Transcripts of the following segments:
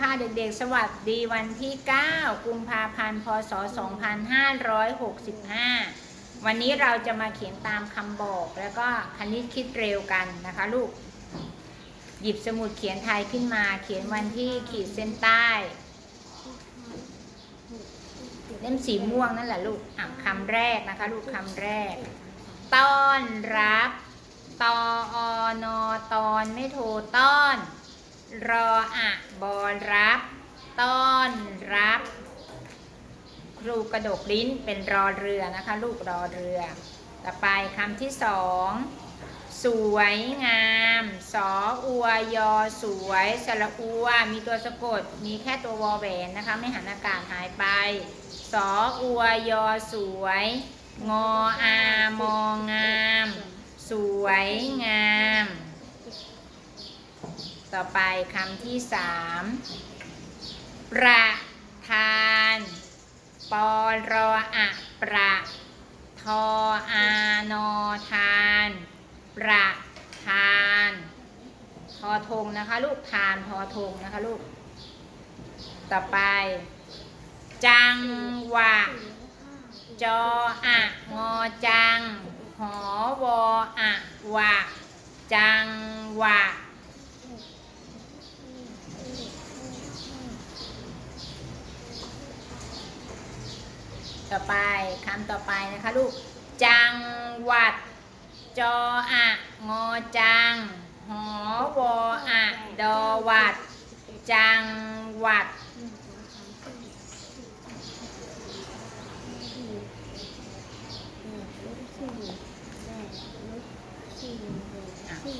ค่ะเด็กๆ สวัสดีวันที่ 9 กุมภาพันธ์ พศ 2565 วันนี้เราจะมาเขียนตามคำบอกแล้วก็คณิตคิดเร็วกันนะคะลูก หยิบสมุดเขียนไทยขึ้นมา เขียนวันที่ขีดเส้นใต้ เล่มสีม่วงนั่นแหละลูกอะคำแรกนะคะลูกคำแรก ต้อนรับ ตออนอตอนไม่โทรต้อน รออะบอรับ ต้อนรับ ครูกระดกลิ้นเป็นรอเรือนะคะ ลูกรอเรือ ต่อไปคำที่สองสวยงามสออัวยอสวยสระอัว มีตัวสะกด มีแค่ตัววอแหวนนะคะ ไม่หันอากาศหายไปสออัวยอสวย งออามองาม สวยงาม ต่อไปคำที่สามประทานปอรออะประทออานอทาน ประทานทอทงนะคะ ลูกทานทอทงนะคะลูก ต่อไป จังหวะ จออะงอจัง หอวออะวะ จังหวะ ต่อไปคำต่อไปนะคะลูก จังหวัด จออะงอจัง หอวออะดอวัด จังหวัด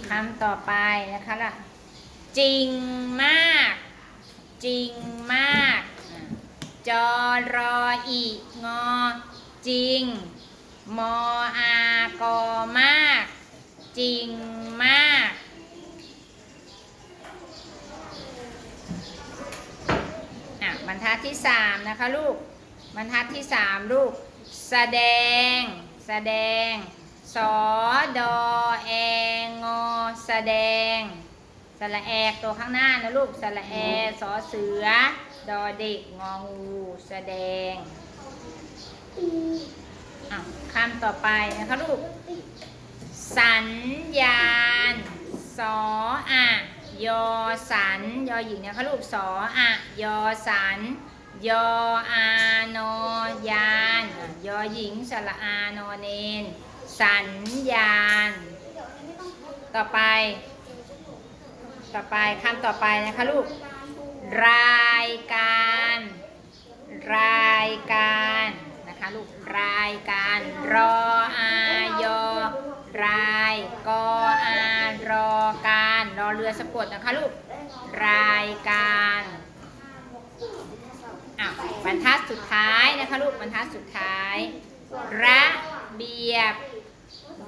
คำต่อไปนะคะล่ะ จริงมาก จริงมาก จอรออีงอ จริง มออากอมาก จริงมาก อะบรรทัดที่สามนะคะลูก บรรทัดที่สามลูก แสดง แสดง สอดอแองอแสดง สระแอกตัวข้างหน้านะลูกสระแอสอเสือ ดอเด็กงองูแสดงอะคำต่อไปนะคะลูก สัญญาณ สออะยอสัน ยอหญิงนะคะลูกสออะยอสัน ยออานอยานยอหญิงสระอานอเนน สัญญาณ ต่อไป ต่อไปคำต่อไปนะคะลูก รายการ รายการนะคะลูก รายการ รออายอรายกออารอการรอเรือสะกดนะคะลูก รายการอะบรรทัดสุดท้ายนะคะลูกบรรทัดสุดท้าย ระเบียบ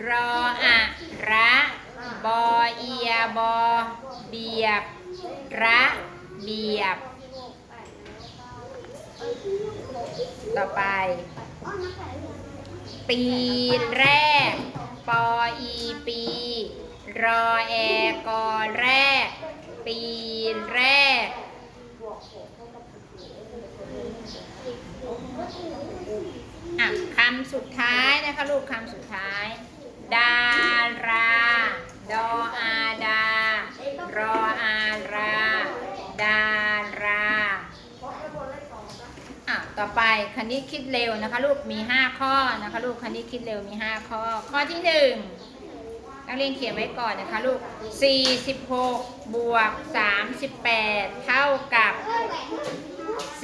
รออะระบอเอียบอ เบียบ ระเบียบ ต่อไป ปีแรก ปออีปี รอแอกอแรก ปีแรก อะคำสุดท้ายนะคะลูกคำสุดท้าย ดารา ดออาดา รออารา ดาราอะ ต่อไปคณิตคิดเร็วนะคะ ลูกมี 5 ข้อนะคะ ลูกคณิตคิดเร็วมี 5 ข้อ ข้อที่ 1 นักเรียนเขียนไว้ก่อนนะคะ ลูก 46 บวก 38 เท่ากับ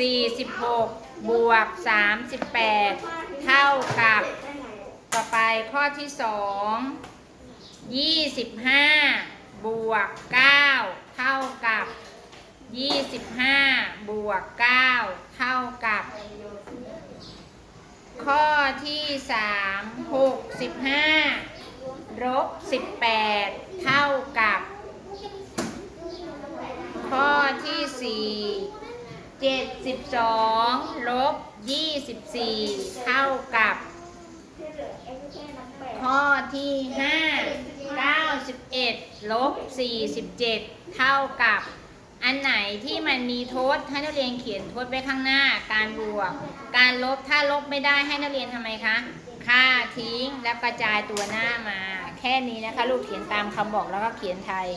46 บวก 38 เท่ากับ ต่อไปข้อที่ 2 25 บวก 9 เท่ากับ 25 บวก 9 เท่ากับ ข้อที่3 65ลบ18เท่ากับ ข้อที่4 72ลบ24เท่ากับ ข้อที่5 91ลบ47เท่ากับ อันไหนที่มันมีทดให้นักเรียนเขียนทดไว้ข้างหน้า การบวก การลบถ้าลบไม่ได้ให้นักเรียนทำไมคะค่าทิ้งแล้วกระจายตัวหน้ามา แค่นี้นะคะ ลูกเขียนตามคำบอกแล้วก็เขียนไทย